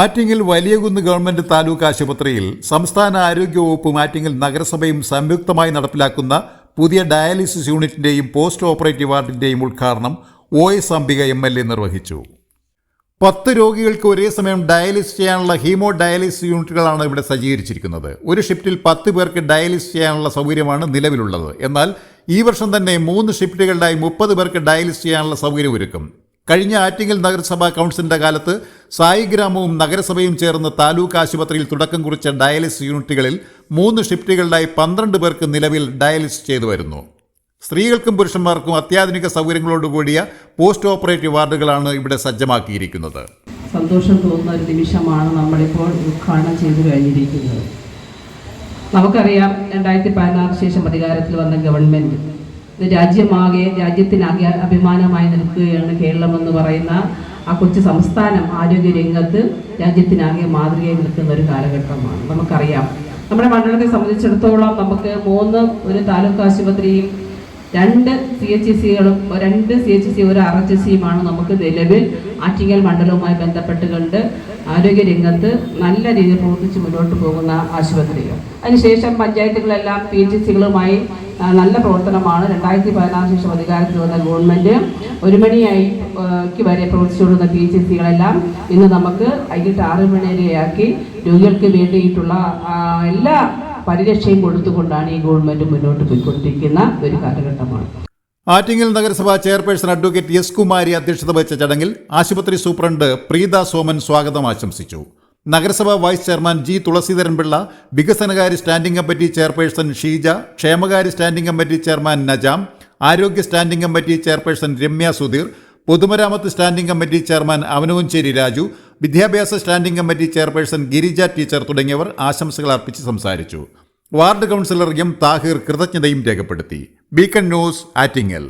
Attingal Valiyakunnu government taluk ആശുപത്രിയിൽ സംസ്ഥാന ആരോഗ്യവകുപ്പും ആറ്റിങ്ങൽ നഗരസഭയും സംയുക്തമായി നടപ്പിലാക്കുന്ന പുതിയ ഡയാലിസിസ് യൂണിറ്റിന്റെയും പോസ്റ്റ് ഓപ്പറേറ്റീവ് വാർഡിന്റെയും ഉദ്ഘാടനം O S Ambika M L A നിർവഹിച്ചു. പത്ത് രോഗികൾക്ക് ഒരേ സമയം ഡയാലിസ് ചെയ്യാനുള്ള ഹീമോ ഡയാലിസിസ് യൂണിറ്റുകളാണ് ഇവിടെ സജ്ജീകരിച്ചിരിക്കുന്നത്. ഒരു ഷിഫ്റ്റിൽ പത്ത് പേർക്ക് ഡയാലിസ് ചെയ്യാനുള്ള സൗകര്യമാണ് നിലവിലുള്ളത്. എന്നാൽ ഈ വർഷം തന്നെ മൂന്ന് ഷിഫ്റ്റുകളിലായി മുപ്പത് പേർക്ക് ഡയാലിസ് ചെയ്യാനുള്ള സൗകര്യം ഒരുക്കും. കഴിഞ്ഞ ആറ്റിങ്ങൽ നഗരസഭാ കൗൺസിലിന്റെ കാലത്ത് സായി ഗ്രാമവും നഗരസഭയും ചേർന്ന് താലൂക്ക് ആശുപത്രിയിൽ തുടക്കം കുറിച്ച ഡയാലിസിസ് യൂണിറ്റുകളിൽ മൂന്ന് ഷിഫ്റ്റുകളിലായി പന്ത്രണ്ട് പേർക്ക് നിലവിൽ ഡയാലിസിസ് ചെയ്തു വരുന്നു. സ്ത്രീകൾക്കും പുരുഷന്മാർക്കും അത്യാധുനിക സൗകര്യങ്ങളോടുകൂടിയ പോസ്റ്റ് ഓപ്പറേറ്റീവ് വാർഡുകളാണ് ഇവിടെ സജ്ജമാക്കിയിരിക്കുന്നത്. സന്തോഷം തോന്നുന്ന ഒരു നിമിഷമാണ് നമ്മളിപ്പോൾ ഉദ്ഘാടനം ചെയ്തു കഴിഞ്ഞിരിക്കുന്നത്. നമുക്കറിയാം രണ്ടായിരത്തി പതിനാറ് ശേഷം അധികാരത്തിൽ വന്ന ഗവൺമെന്റ് ഇത് രാജ്യമാകെ രാജ്യത്തിനാകെ അഭിമാനമായി നിൽക്കുകയാണ് കേരളം എന്ന് പറയുന്ന ആ കൊച്ചു സംസ്ഥാനം ആരോഗ്യ രംഗത്ത് രാജ്യത്തിനാകെ മാതൃകയായി നിൽക്കുന്ന ഒരു കാലഘട്ടമാണ്. നമുക്കറിയാം. നമ്മുടെ മണ്ഡലത്തെ സംബന്ധിച്ചിടത്തോളം നമുക്ക് മൂന്ന് ഒരു താലൂക്ക് ആശുപത്രിയും രണ്ട് സി എച്ച് സികളും രണ്ട് സി എച്ച് സി ഒരു ആർ എച്ച് സിയുമാണ് നമുക്ക് നിലവിൽ ആറ്റിങ്ങൽ മണ്ഡലവുമായി ബന്ധപ്പെട്ടുകൊണ്ട് ആരോഗ്യ രംഗത്ത് നല്ല രീതിയിൽ പ്രവർത്തിച്ച് മുന്നോട്ട് പോകുന്ന ആശുപത്രികൾ. അതിനുശേഷം പഞ്ചായത്തുകളെല്ലാം പി എച്ച് സികളുമായി നല്ല പ്രവർത്തനമാണ്. രണ്ടായിരത്തി പതിനാറ് ശേഷം അധികാരത്തിൽ വന്ന ഗവൺമെന്റ് ഒരു മണിയായി വരെ പ്രവർത്തിച്ചുകൊണ്ടിരുന്ന പി എച്ച് സികളെല്ലാം ഇന്ന് നമുക്ക് വൈകിട്ട് ആറ് മണിവരെയാക്കി രോഗികൾക്ക് വേണ്ടിയിട്ടുള്ള എല്ലാ പരിരക്ഷയും കൊടുത്തുകൊണ്ടാണ് ഈ ഗവൺമെന്റ് മുന്നോട്ട് പോയിക്കൊണ്ടിരിക്കുന്ന ഒരു കാലഘട്ടമാണ്. ആറ്റിങ്ങൽ നഗരസഭാ ചെയർപേഴ്സൺ അഡ്വക്കേറ്റ് എസ് കുമാരി അധ്യക്ഷത വഹിച്ച ചടങ്ങിൽ ആശുപത്രി സൂപ്രണ്ട് പ്രീത സോമൻ സ്വാഗതം ആശംസിച്ചു. നഗരസഭാ vice chairman G Thulaseedharan Pillai വികസനകാര്യ സ്റ്റാൻഡിംഗ് കമ്മിറ്റി ചെയർപേഴ്സൺ ഷീജ ക്ഷേമകാര്യ സ്റ്റാൻഡിംഗ് കമ്മിറ്റി ചെയർമാൻ നജാം ആരോഗ്യ standing committee chairperson Ramya Sudheer പൊതുമരാമത്ത് standing committee chairman Avanavanchery Raju വിദ്യാഭ്യാസ standing committee chairperson Girija teacher തുടങ്ങിയവർ ആശംസകൾ അർപ്പിച്ച് സംസാരിച്ചു. വാർഡ് കൗൺസിലർ എം താഹിർ കൃതജ്ഞതയും രേഖപ്പെടുത്തി. Beacon news Attingal.